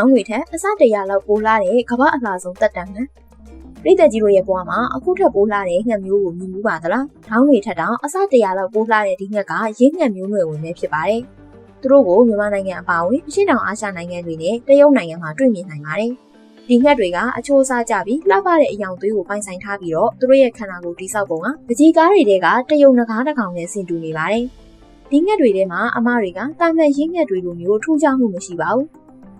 ထောင်းတွေထက်အစတရာလောက်ပိုလာတဲ့ကမ္ဘာအလှဆုံးတက်တန်ခံပြည်သက်ကြီးတို့ရဲ့ဘဝမှာအခုထက်ပိုလာတဲ့ငှက်မျိုးကိုမြင်မှုပါသလားထောင်းတွေထက်တောင်အစတရာလောက်ပိုလာတဲ့ဒီငှက်ကရင်းငှက်မျိုးနွယ်ဝင်ပဲဖြစ်ပါတယ်သူတို့ကိုမြန်မာနိုင်ငံအပါအဝင်အရှေ့တောင်အာရှနိုင်ငံတွေနဲ့တရုတ်နိုင်ငံမှာတွေ့မြင်နိုင်ပါတယ်ဒီငှက်တွေကအချိုးစားကြပြီးလှပတဲ့အယောင်သွေးကိုပိုင်ဆိုင်ထားပြီးတော့သူတို့ရဲ့ခန္ဓာကိုယ်တိဆောက်ပုံကပကြီးကားတွေတဲကတရုတ်နဂါးတစ်ကောင်နဲ့ဆင်တူနေပါတယ်ဒီငှက်တွေထဲမှာအမတွေကတာမန်ရင်းငှက်တွေလိုမျိုးထူးခြားမှုမရှိပါဘူး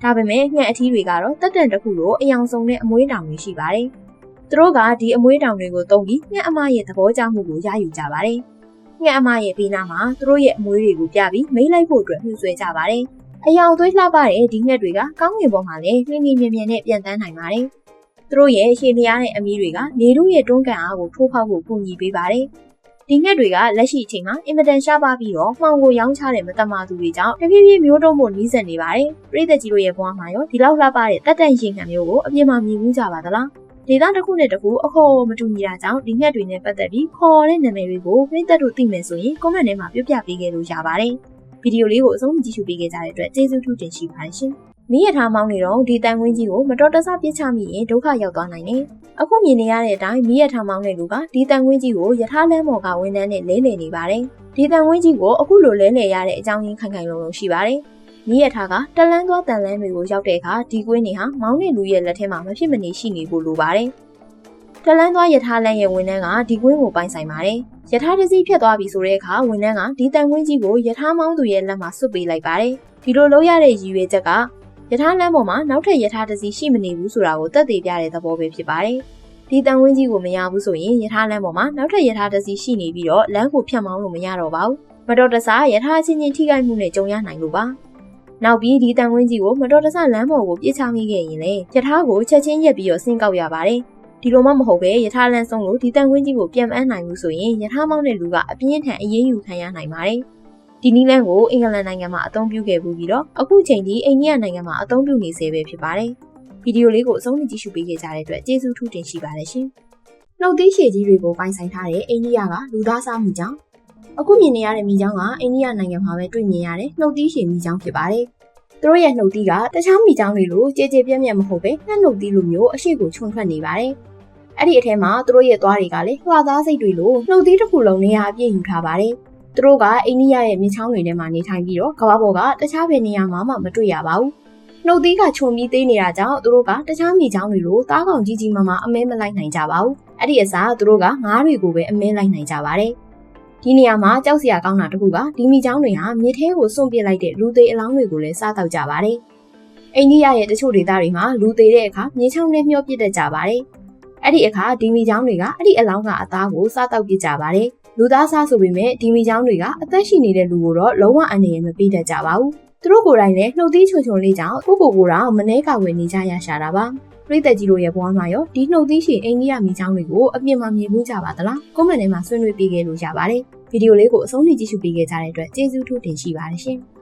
ဒါပေမဲ့ငှက်အထီးတွေကတော့တက်တန်တစ်ခုလိုအယောင်ဆုံးတဲ့အမွေးတောင်တွေရှိပါတယ်။သူတို့ကဒီအမွေးတောင်တွေကိုတုံးပြီးငှက်အမရဲ့သဘောကျမှုကိုရယူကြပါတယ်။ငှက်အမရဲ့ပြီးနားမှာသူတို့ရဲ့အမွေးတွေကိုပြပြီးမိမ့်လိုက်ဖို့အတွက်နှူးဆွဲကြပါတယ်။အယောင်သွေးလှပတဲ့ဒီငှက်တွေကကောင်းကင်ပေါ်မှာလည်းနှင်းနှင်းမြင်မြင်နဲ့ပြန်တန်းနိုင်ပါတယ်။သူတို့ရဲ့ရှည်လျားတဲ့အမီးတွေကနေတို့ရဲ့တွန်းကန်အားကိုထိုးဖောက်ဖို့ကူညီပေးပါတယ်။ ဒီငှက်တွေကလက်ရှိအချိန်မှာအင်မတန်ရှားပါပြီးတော့မှောင်ကိုရောင်းချတဲ့မတမာသူတွေကြောင့်တဖြည်းဖြည်းမျိုးတုံးဖို့နီးစပ်နေပါတယ်။ပြည်သက်ကြီးတို့ရဲ့ဘဝမှာရောဒီလောက်လှပတဲ့တက်တန့်ရင်ခံမျိုးကိုအပြင်းမှမြင်မှုကြပါသလား။ဒေသတစ်ခုနဲ့တစ်ခုအခေါ်မတူညီတာကြောင့်ဒီငှက်တွေနဲ့ပတ်သက်ပြီးခေါ်တဲ့နာမည်တွေကိုပြည်သက်တို့သိမယ်ဆိုရင် comment ထဲမှာပြပြပေးခဲ့လို့ရပါတယ်။ဗီဒီယိုလေးကိုအဆုံးကြည့်ရှုပေးခဲ့ကြတဲ့အတွက်ကျေးဇူးထူးတင်ရှိပါတယ်ရှင်။မိရထားမောင်းနေတော့ဒီတန်ခွင်းကြီးကိုမတော်တဆပြစ်ချမိရင်ဒုက္ခရောက်သွားနိုင်တယ်။ အခုမြင်နေရတဲ့အတိုင်းမိရထားမောင်းတဲ့လူကဒီတန်ခွင်းကြီးကိုယထာလမ်းမော်ကဝန်ထမ်းနဲ့လဲလှယ်နေပါတယ်။ဒီတန်ခွင်းကြီးကိုအခုလိုလဲလှယ်ရတဲ့အကြောင်းရင်းခိုင်ခိုင်လုံလုံရှိပါတယ်။မိရထားကတလန်းသွားတန်လန်းတွေကိုရောက်တဲ့အခါဒီကွင်းတွေဟာမောင်းတဲ့လူရဲ့လက်ထဲမှာမဖြစ်မနေရှိနေဖို့လိုပါတယ်။တလန်းသွားယထာလမ်းရဲ့ဝန်ထမ်းကဒီကွင်းကိုပိုင်ဆိုင်ပါတယ်။ယထာတစီဖြတ်သွားပြီဆိုတဲ့အခါဝန်ထမ်းကဒီတန်ခွင်းကြီးကိုယထာမောင်းသူရဲ့လက်မှာဆွတ်ပေးလိုက်ပါတယ်။ဒီလိုလုပ်ရတဲ့ရည်ရွယ်ချက်က ယထာလမ်းပေါ်မှာနောက်ထပ်ယထာတစီရှိမနေဘူးဆိုတာကိုသက်သေပြတဲ့သဘောပဲဖြစ်ပါတယ်။ဒီတန်ဝင်းကြီးကိုမရဘူးဆိုရင်ယထာလမ်းပေါ်မှာနောက်ထပ်ယထာတစီရှိနေပြီးတော့လမ်းကိုဖြတ်မောင်းလို့မရတော့ပါဘူး။မတော်တဆယထာချင်းချင်းထိခိုက်မှုနဲ့ကြုံရနိုင်လို့ပါ။နောက်ပြီးဒီတန်ဝင်းကြီးကိုမတော်တဆလမ်းပေါ်ကိုပြစ်ချမိခဲ့ရင်လေယထာကိုချက်ချင်းရက်ပြီးတော့ဆင်းကောက်ရပါတယ်။ဒီလိုမှမဟုတ်ပဲယထာလန်းဆုံးလို့ဒီတန်ခွင်းကြီးကိုပြန်မအမ်းနိုင်ဘူးဆိုရင်ယထာမောင်းတဲ့လူကအပြင်းထန်အေးအေးယူခံရနိုင်ပါတယ်။ ဒီနီးလန်းကိုအင်္ဂလန်နိုင်ငံမှာအသုံးပြုခဲ့ပြီးတော့အခုချိန်ထိအိန္ဒိယနိုင်ငံမှာအသုံးပြုနေဆဲပဲဖြစ်ပါတယ်။ဗီဒီယိုလေးကိုအဆုံးထိကြည့်ရှုပေးခဲ့ကြတဲ့အတွက်ကျေးဇူးထူးတင်ရှိပါတယ်ရှင်။နှုတ်သီးရှည်ကြီးတွေကိုပိုင်ဆိုင်ထားတဲ့အိန္ဒိယကလူသားစားမှုကြောင့်အခုမြင်နေရတဲ့မိချောင်းကအိန္ဒိယနိုင်ငံမှာပဲတွေ့မြင်ရတဲ့နှုတ်သီးရှည်မိချောင်းဖြစ်ပါတယ်။သူတို့ရဲ့နှုတ်သီးကတခြားမိချောင်းတွေလိုကြဲကြဲပြန့်ပြန့်မဟုတ်ပဲနှက်နှုတ်သီးလိုမျိုးအရှိကိုခြုံထွက်နေပါတယ်။အဲ့ဒီအထဲမှာသူတို့ရဲ့သွားတွေကလည်းလွှာသားစိတ်တွေလိုနှုတ်သီးတစ်ခုလုံးနေရာအပြည့်ယူထားပါတယ်။ သူတို့ကအိန္ဒိယရဲ့မြင်းချောင်းတွေထဲမှာနေထိုင်ပြီးတော့ကမ္ဘာပေါ်ကတခြားဘယ်နေရာမှမတွေ့ရပါဘူး။နှုတ်သီးကခြုံပြီးသေးနေတာကြောင့်သူတို့ကတခြားမြေချောင်းတွေလိုသားကောင်ကြီးကြီးမားမားအမဲမလိုက်နိုင်ကြပါဘူး။အဲ့ဒီအစားသူတို့ကငါးတွေကိုပဲအမဲလိုက်နိုင်ကြပါတယ်။ဒီနေရာမှာကြောက်စရာကောင်းတာတခုကဒီမိချောင်းတွေဟာမြေထဲကိုစွန့်ပစ်လိုက်တဲ့လူသေးအလောင်းတွေကိုလည်းစားတော့ကြပါတယ်။အိန္ဒိယရဲ့တချို့ဒေသတွေမှာလူသေးတဲ့အခါမြေချောင်းနဲ့မျောပစ်တတ်ကြပါတယ်။ အဲ့ဒီအခါဒီမိချောင်းတွေကအဲ့ဒီအလောင်းကအသားကိုစားတော့ပစ်ကြပါတယ်လူသားစားဆိုပေမဲ့ဒီမီချောင်းတွေကအသက်ရှိနေတဲ့လူကိုတော့လုံးဝအန္တရာယ်မပေးတတ်ကြပါဘူး။သူတို့ကိုယ်တိုင်လည်းနှုတ်သီးချုံချုံလေးကြောင့်ကိုကိုကိုတော့မနှဲကဝယ်နေကြရရှာတာပါ။ပြည်သက်ကြီးတို့ရဲ့ဘဝမှာရောဒီနှုတ်သီးရှိအိန္ဒိယမီချောင်းတွေကိုအပြစ်မှမြင်မှုကြပါသလား။ကွန်မန့်ထဲမှာဆွေးနွေးပေးခဲ့လို့ရပါတယ်။ဗီဒီယိုလေးကိုအဆုံးထိကြည့်ရှုပေးခဲ့ကြတဲ့အတွက်ကျေးဇူးထူးတင်ရှိပါတယ်ရှင်။